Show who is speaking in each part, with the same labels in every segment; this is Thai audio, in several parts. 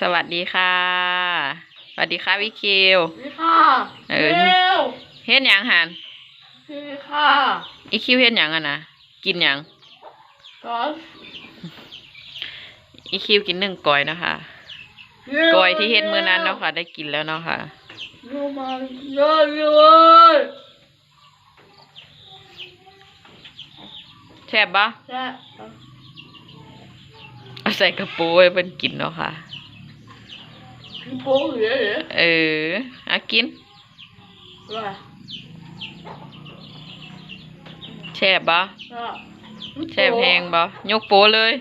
Speaker 1: สวัสดีค่ะ สวัสดีค่ะวิคิว
Speaker 2: นี่ค่ะ
Speaker 1: เออ
Speaker 2: เร็ว
Speaker 1: เฮ็ดหยังหัน
Speaker 2: นี่ค่ะ
Speaker 1: อีคิวเฮ็ดหยังอะนะกินหยัง
Speaker 2: ก่อน
Speaker 1: อีคิวกินหนึ่งกอยนะคะกอยที่เฮ็ดมื้อนั้นเนาะค่ะ ได้กินแล้วเนาะค่ะ
Speaker 2: เร็วมาเยอะเลย
Speaker 1: แซ่บปะ
Speaker 2: แซ่บ
Speaker 1: เอาใส่กระปุกไว้เพิ่นกินเนาะค่ะ
Speaker 2: พี่ โป้งเหรอเหรอ
Speaker 1: เออเอากิน
Speaker 2: ว่า
Speaker 1: แซ่บปะ
Speaker 2: ว่า
Speaker 1: แซ่บแพงปะยกโปเลย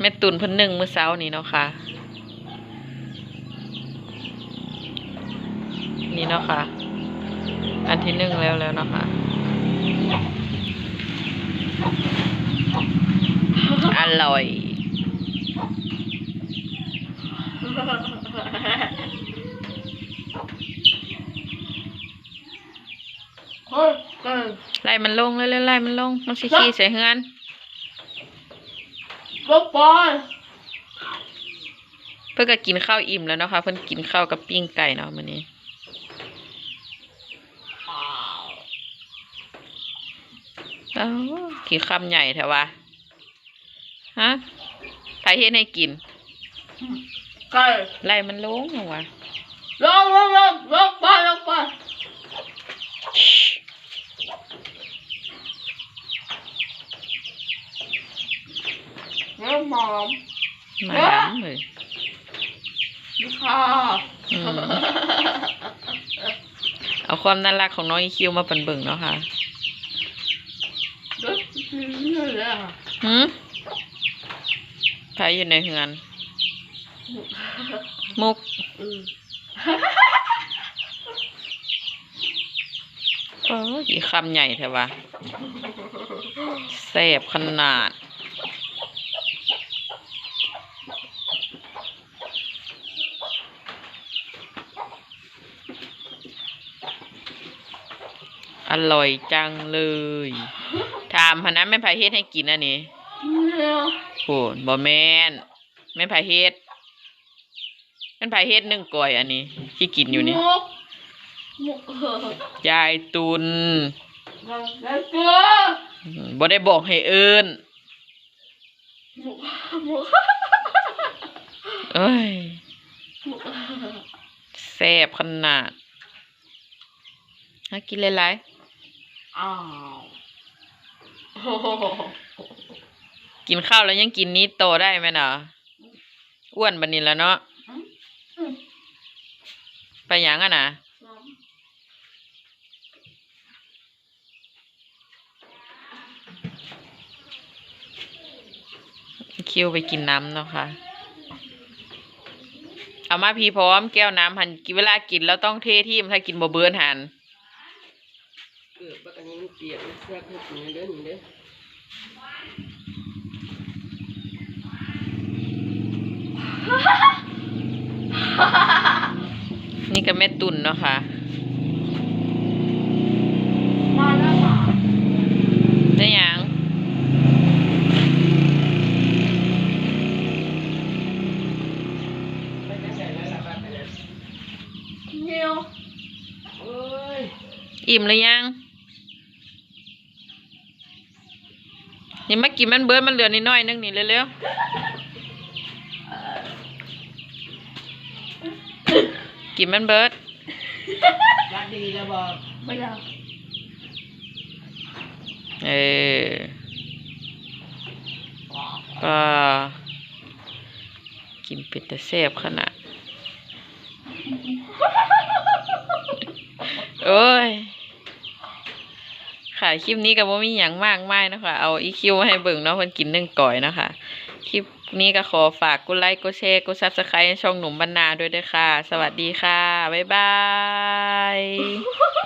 Speaker 1: แม่ตุนเพิ่นนึ่งมื้อเช้านี้เนาะค่ะ นี่เนาะค่ะ อันที่นึ่งแล้วแล้วเนาะค่ะอร่อย
Speaker 2: เฮ้ยเฮ้ย
Speaker 1: ไล่มันลงไล่ไล่ไล่มันลง มันสิขี้ใส่เฮือน
Speaker 2: บ๊อบอย
Speaker 1: เพื่อก็กินข้าวอิ่มแล้วเนาะค่ะเพิ่นกินข้าวกับปิ้งไก่เนาะมื้อนี้เอ้ากินคำใหญ่แท้วะฮะใครเฮ็ดให้กิน
Speaker 2: ไก่
Speaker 1: ไล่มันลงเหรอวะ
Speaker 2: ลงลงลงลงไปลงไปเร็วหมอม
Speaker 1: มาดำเลย
Speaker 2: นี่ค่ะ
Speaker 1: อืมเอาความน่ารักของน้องอีคิวมาเปิ่นเบิ่งเนาะค่ะ
Speaker 2: เด็กนี่เลยอะ
Speaker 1: หืมใครอยู่ในเฮือน มุก
Speaker 2: อืม
Speaker 1: โอ้ยอีคำใหญ่แท้วะแซ่บขนาด อร่อยจังเลย ถามพนันแม่นไผเฮ็ดให้กินอันนี้
Speaker 2: เร็ว
Speaker 1: โหนบ่แม่นแม่นไผเฮ็ด แม่นไผเฮ็ดหนึ่งก้อยอันนี้ที่กินอยู่นี่
Speaker 2: มุกมุกเออยา
Speaker 1: ยตุน
Speaker 2: แล้วเกิน
Speaker 1: อืมบ่ได้บอกให้เอิ้น
Speaker 2: มุกมุก
Speaker 1: เอ้ย
Speaker 2: มุก
Speaker 1: แซ่บขนาดหากินหลาย
Speaker 2: อ้าวโอ้โห
Speaker 1: ๆกินข้าวแล้วยังกินนี้โตได้ไหมเนาะอ้วนบัดนี้แล้วเนาะ
Speaker 2: อืม
Speaker 1: ไปหยังอะนะคิวไปกินน้ำเนาะคะ่ะ เอามาพีพร้อมแก้วน้ำหันเวลากินแล้วต้องเทที่มถ้ากินบ่เบิร์นหัน
Speaker 3: เกิดบักอันนี้มันเปียกมันแซ่บให้กินเด้อหนีเด้อ
Speaker 1: นี่ก็แม่ตุนเนาะค่ะ
Speaker 2: มาแล้วมา
Speaker 1: ได้หยัง
Speaker 3: ไปจังไดแล้วล่ะบัดนั้น
Speaker 2: เร็ว
Speaker 3: โอ้ย
Speaker 1: อิ่มหรือยังนี่มากินมันเบิร์ดมันเหลือนิดหน่อยนึงนี่เร็วๆ กินมันเบิร์ด
Speaker 3: บัดดีแล้วบ่
Speaker 2: ไม่ได้
Speaker 1: เออก็กินเป็ดแต่แซ่บขนาด โอ้ย ค่ะ คลิปนี้ก็บ่มีหยังมากมายนะคะ เอาอีคิวมาให้เบิ่งเนาะคนกินนึ่งก่อยเนาะคะ คลิปนี้ก็ขอฝากกดไลค์กดแชร์กดซับสไครต์ช่องหนุ่มบรรณาด้วยด้วยค่ะ สวัสดีค่ะ บ๊ายบาย